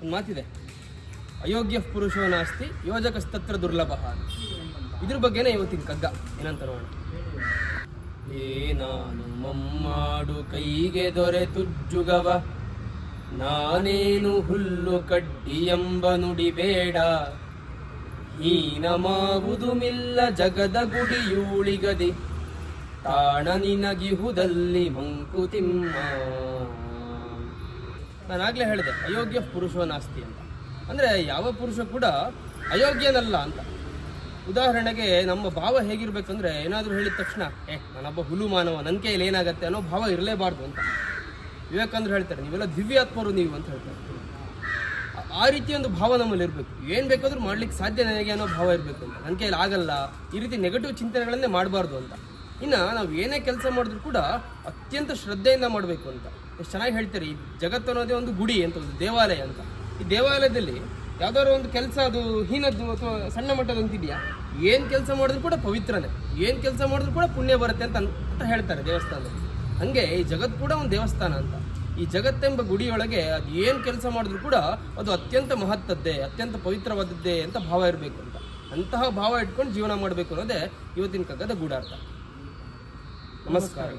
ಒಂದು ಮಾತಿದೆ. ಅಯೋಗ್ಯ ಪುರುಷೋ ನಾಸ್ತಿ ಯೋಜಕಸ್ತತ್ರ ದುರ್ಲಭ ಇದ್ರ ಬಗ್ಗೆನೇ ಇವತ್ತಿನ ಕಗ್ಗ. ಏನಂತ ನೋಡೋಣ. ಏನಾನು ಮಮ್ಮಾಡು ಕೈಗೆ ದೊರೆತುಜ್ಜುಗವ ನಾನೇನು ಹುಲ್ಲು ಕಡ್ಡಿ ಎಂಬ ನುಡಿ ಬೇಡ. ಹೀನಮಾವುದು ಮಿಲ್ಲ ಜಗದ ಗುಡಿಯೂಳಿಗದಿ ತಾಣ ನಿನಗಿಹುದಲ್ಲಿ ಮಂಕುತಿಮ್ಮ. ನಾನಾಗ್ಲೇ ಹೇಳಿದೆ, ಅಯೋಗ್ಯ ಪುರುಷೋ ಅಂತ. ಅಂದರೆ ಯಾವ ಪುರುಷ ಕೂಡ ಅಯೋಗ್ಯನಲ್ಲ ಅಂತ. ಉದಾಹರಣೆಗೆ ನಮ್ಮ ಭಾವ ಹೇಗಿರ್ಬೇಕಂದ್ರೆ ಏನಾದರೂ ಹೇಳಿದ ತಕ್ಷಣ, ಏ, ನಾನೊಬ್ಬ ಹುಲು ಮಾನವ ನನ್ನ ಕೈಯಲ್ಲಿ ಏನಾಗುತ್ತೆ ಅನ್ನೋ ಭಾವ ಇರಲೇಬಾರ್ದು ಅಂತ. ವಿವೇಕಾನಂದ್ರು ಹೇಳ್ತಾರೆ, ನೀವೆಲ್ಲ ದಿವ್ಯಾತ್ಮರು ನೀವು ಅಂತ ಹೇಳ್ತಾರೆ. ಆ- ಆ ರೀತಿ ಒಂದು ಭಾವ ನಮ್ಮಲ್ಲಿ ಇರಬೇಕು. ಏನು ಬೇಕಾದರೂ ಮಾಡ್ಲಿಕ್ಕೆ ಸಾಧ್ಯ ನನಗೆ ಅನ್ನೋ ಭಾವ ಇರಬೇಕು ಅಂತ. ನನ್ನ ಕೈಯಲ್ಲಿ ಆಗಲ್ಲ, ಈ ರೀತಿ ನೆಗೆಟಿವ್ ಚಿಂತನೆಗಳನ್ನೇ ಮಾಡಬಾರ್ದು ಅಂತ. ಇನ್ನು ನಾವು ಏನೇ ಕೆಲಸ ಮಾಡಿದ್ರು ಕೂಡ ಅತ್ಯಂತ ಶ್ರದ್ಧೆಯಿಂದ ಮಾಡಬೇಕು ಅಂತ. ಎಷ್ಟು ಚೆನ್ನಾಗಿ ಹೇಳ್ತಾರೆ, ಈ ಜಗತ್ತು ಅನ್ನೋದೇ ಒಂದು ಗುಡಿ ಅಂತ ದೇವಾಲಯ ಅಂತ. ಈ ದೇವಾಲಯದಲ್ಲಿ ಯಾವ್ದಾದ್ರು ಒಂದು ಕೆಲಸ ಅದು ಹೀನದ್ದು ಅಥವಾ ಸಣ್ಣ ಮಟ್ಟದ ಅಂತಿದೆಯಾ? ಏನು ಕೆಲಸ ಮಾಡಿದ್ರು ಕೂಡ ಪವಿತ್ರನೇ. ಏನು ಕೆಲಸ ಮಾಡಿದ್ರು ಕೂಡ ಪುಣ್ಯ ಬರುತ್ತೆ ಅಂತ ಅಂತ ಹೇಳ್ತಾರೆ ದೇವಸ್ಥಾನದಲ್ಲಿ. ಹಂಗೆ ಈ ಜಗತ್ತು ಕೂಡ ಒಂದು ದೇವಸ್ಥಾನ ಅಂತ. ಈ ಜಗತ್ತೆಂಬ ಗುಡಿಯೊಳಗೆ ಅದು ಏನು ಕೆಲಸ ಮಾಡಿದ್ರು ಕೂಡ ಅದು ಅತ್ಯಂತ ಮಹತ್ತದ್ದೇ, ಅತ್ಯಂತ ಪವಿತ್ರವಾದದ್ದೇ ಅಂತ ಭಾವ ಇರಬೇಕು ಅಂತ. ಅಂತಹ ಭಾವ ಇಟ್ಕೊಂಡು ಜೀವನ ಮಾಡಬೇಕು ಅನ್ನೋದೇ ಇವತ್ತಿನ ಕಗ್ಗದ ಗೂಢಾರ್ಥ నమస్కారం